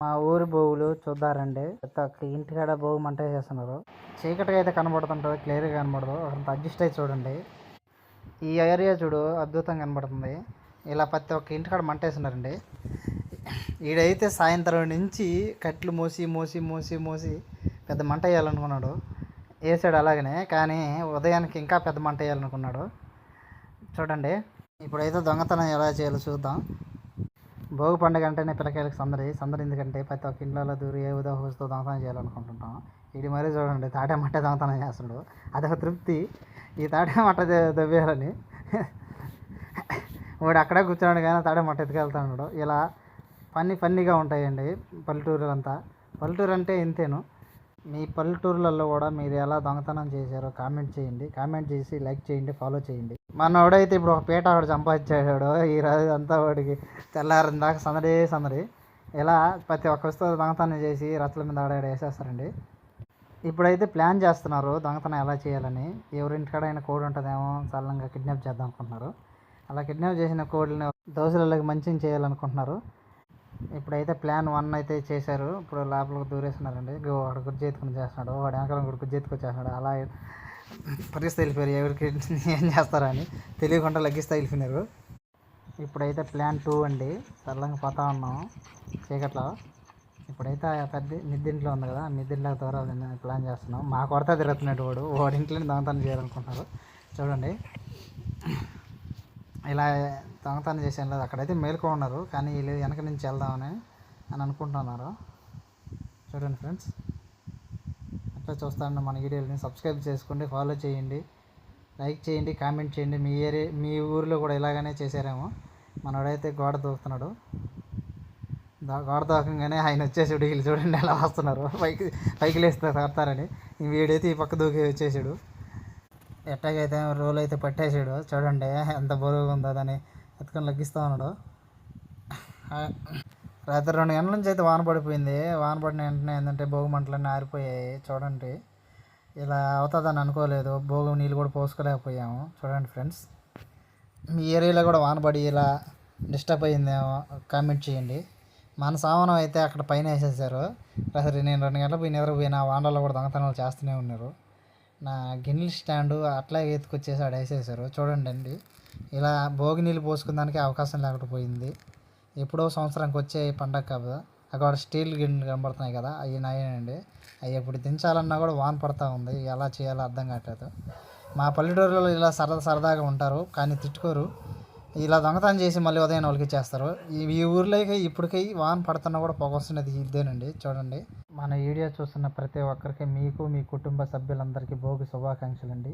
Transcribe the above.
మా ఊరి బోగులు చూద్దారండి. ప్రతి ఒక్క ఇంటికాడ బోగు మంట చేస్తున్నారు చీకటిగా అయితే కనబడుతుంటుంది క్లియర్గా కనబడదు. అంత అడ్జస్ట్ అయి చూడండి. ఈ ఏరియా చూడు అద్భుతంగా కనబడుతుంది. ఇలా ప్రతి ఒక్క ఇంటికాడ మంట వేస్తున్నారండి. ఈడైతే సాయంత్రం నుంచి కట్లు మోసి మోసి మోసి మోసి పెద్ద మంట వేయాలనుకున్నాడు. వేసాడు అలాగనే కానీ ఉదయానికి ఇంకా పెద్ద మంట వేయాలనుకున్నాడు. చూడండి. ఇప్పుడైతే దొంగతనం ఎలా చేయాలో చూద్దాం. భోగి పండుగ అంటేనే పిల్లకాయలకు సందడి సందడి ఎందుకంటే ప్రతి ఒక్క ఇంట్లో దూరి ఏ ఉదో హోస్తో దొంగతనం చేయాలనుకుంటుంటాం. ఇది మరీ చూడండి తాటే మట్ట దొంగతనం చేస్తున్నాడు. అదొక తృప్తి. ఈ తాటే మట్ట ద- దవ్వేయాలని వాడు అక్కడే కూర్చున్నాడు కానీ తాడే మట్ట ఎత్తుకెళ్తున్నాడు ఇలా ఫన్నీ ఫన్నీగా ఉంటాయండి పల్లెటూరులంతా. పల్లెటూరు అంటే ఇంతేను. మీ పల్లెటూర్లలో కూడా మీరు ఎలా దొంగతనం చేశారో కామెంట్ చేయండి. కామెంట్ చేసి లైక్ చేయండి ఫాలో చేయండి. మనోడైతే ఇప్పుడు ఒక పీట ఆవిడ సంపాదించాడు ఈ రోజు అంతా వాడికి తెల్లారిన దాకా సందడి సందడి. ఇలా ప్రతి ఒక్క వస్తువు దొంగతనం చేసి రచ్చల మీద ఆడాడు వేసేస్తారండి. ఇప్పుడైతే ప్లాన్ చేస్తున్నారు దొంగతనం ఎలా చేయాలని. ఎవరింటికాడైనా కోడి ఉంటుందేమో సరళంగా కిడ్నాప్ చేద్దాం అనుకుంటున్నారు. అలా కిడ్నాప్ చేసిన కోడిని దోశలకి మంచిగా చేయాలనుకుంటున్నారు. ఇప్పుడైతే ప్లాన్ వన్ అయితే చేశారు. ఇప్పుడు లోపలికి దూరేస్తున్నారండి. వాడు గుర్జెత్తుకుని చేస్తున్నాడు వాడు వెనకాల గుడి గుర్జు అలా పరిస్థితి వెళ్ళిపోయారు. ఎవరికి ఏం చేస్తారని తెలియకుండా లగ్గిస్తే వెళ్ళిపోయినారు. ఇప్పుడైతే ప్లాన్ టూ అండి. సరళంగా పోతా ఉన్నాం చీకట్లో. ఇప్పుడైతే ఆ పెద్ద మిద్దింట్లో ఉంది కదా మిద్దింట్లో ద్వారా ప్లాన్ చేస్తున్నాం. మా కొరత తిరుగుతున్నాడు వాడు. వాడి ఇంట్లోనే దొంగతనం చేయాలనుకుంటున్నారు. చూడండి. ఇలా దొంగతనం చేసాను లేదు. అక్కడైతే మేలుకో ఉన్నారు. కానీ వీళ్ళు వెనక నుంచి వెళ్దామని అని అనుకుంటున్నారు. చూడండి ఫ్రెండ్స్. చూస్తాను మన వీడియోని సబ్స్క్రైబ్ చేసుకోండి ఫాలో చేయండి. లైక్ చేయండి కామెంట్ చేయండి. మీ ఏరియా మీ ఊరిలో కూడా ఇలాగనే చేశారేమో. మనోడైతే గోడ దూకుతున్నాడు. గోడ దూకంగానే ఆయన వచ్చేసాడు. వీళ్ళు చూడండి ఎలా వస్తున్నారు. పైకి పైకి లేస్తే తడతారని. ఈ వీడైతే ఈ పక్క దూకి వచ్చేసాడు. ఎట్టాగైతే రోల్ అయితే పట్టేసాడు. చూడండి ఎంత బరువుగా ఉందో దాన్ని ఎత్తుకొని లగ్గిస్తూ ఉన్నాడు. రాత్రి రెండు గంటల నుంచి అయితే వాన పడిపోయింది. వాన పడిన వెంటనే ఏంటంటే భోగి మంటలన్నీ ఆరిపోయాయి. చూడండి. ఇలా అవుతుందని అనుకోలేదు. భోగి నీళ్ళు కూడా పోసుకోలేకపోయాము. చూడండి ఫ్రెండ్స్. మీ ఏరియాలో కూడా వాన పడి ఇలా డిస్టర్బ్ అయ్యిందేమో కామెంట్ చేయండి. మన సామానం అయితే అక్కడ పైన వేసేసారు. అసలు నేను రెండు గంటల పోయి నిద్రపోయిన వానలో కూడా దొంగతనాలు చేస్తూనే ఉన్నారు. నా గిన్నెల స్టాండు అట్లాగే ఎత్తుకొచ్చేసి ఆడ వేసేసారు. చూడండి అండి ఇలా భోగి నీళ్ళు పోసుకున్నానికి అవకాశం లేకుండా పోయింది ఎప్పుడో సంవత్సరానికి వచ్చే పండగ కదా. అక్కడ స్టీల్ గిన్నెలు కనబడుతున్నాయి కదా అవి నాయనండి. అవి ఎప్పుడు దించాలన్నా కూడా వాన్ పడతా ఉంది. ఎలా చేయాలో అర్థం కావట్లేదు. మా పల్లెటూరులో ఇలా సరదా సరదాగా ఉంటారు కానీ తిట్టుకోరు. ఇలా దొంగతనం చేసి మళ్ళీ ఉదయం వాళ్ళకి ఇచ్చేస్తారు ఈ ఊర్లోకి ఇప్పటికీ వాన్ పడుతున్నా కూడా పొగ వస్తున్నది ఇదేనండి. చూడండి. మన వీడియో చూస్తున్న ప్రతి ఒక్కరికి మీకు మీ కుటుంబ సభ్యులందరికీ భోగి శుభాకాంక్షలు అండి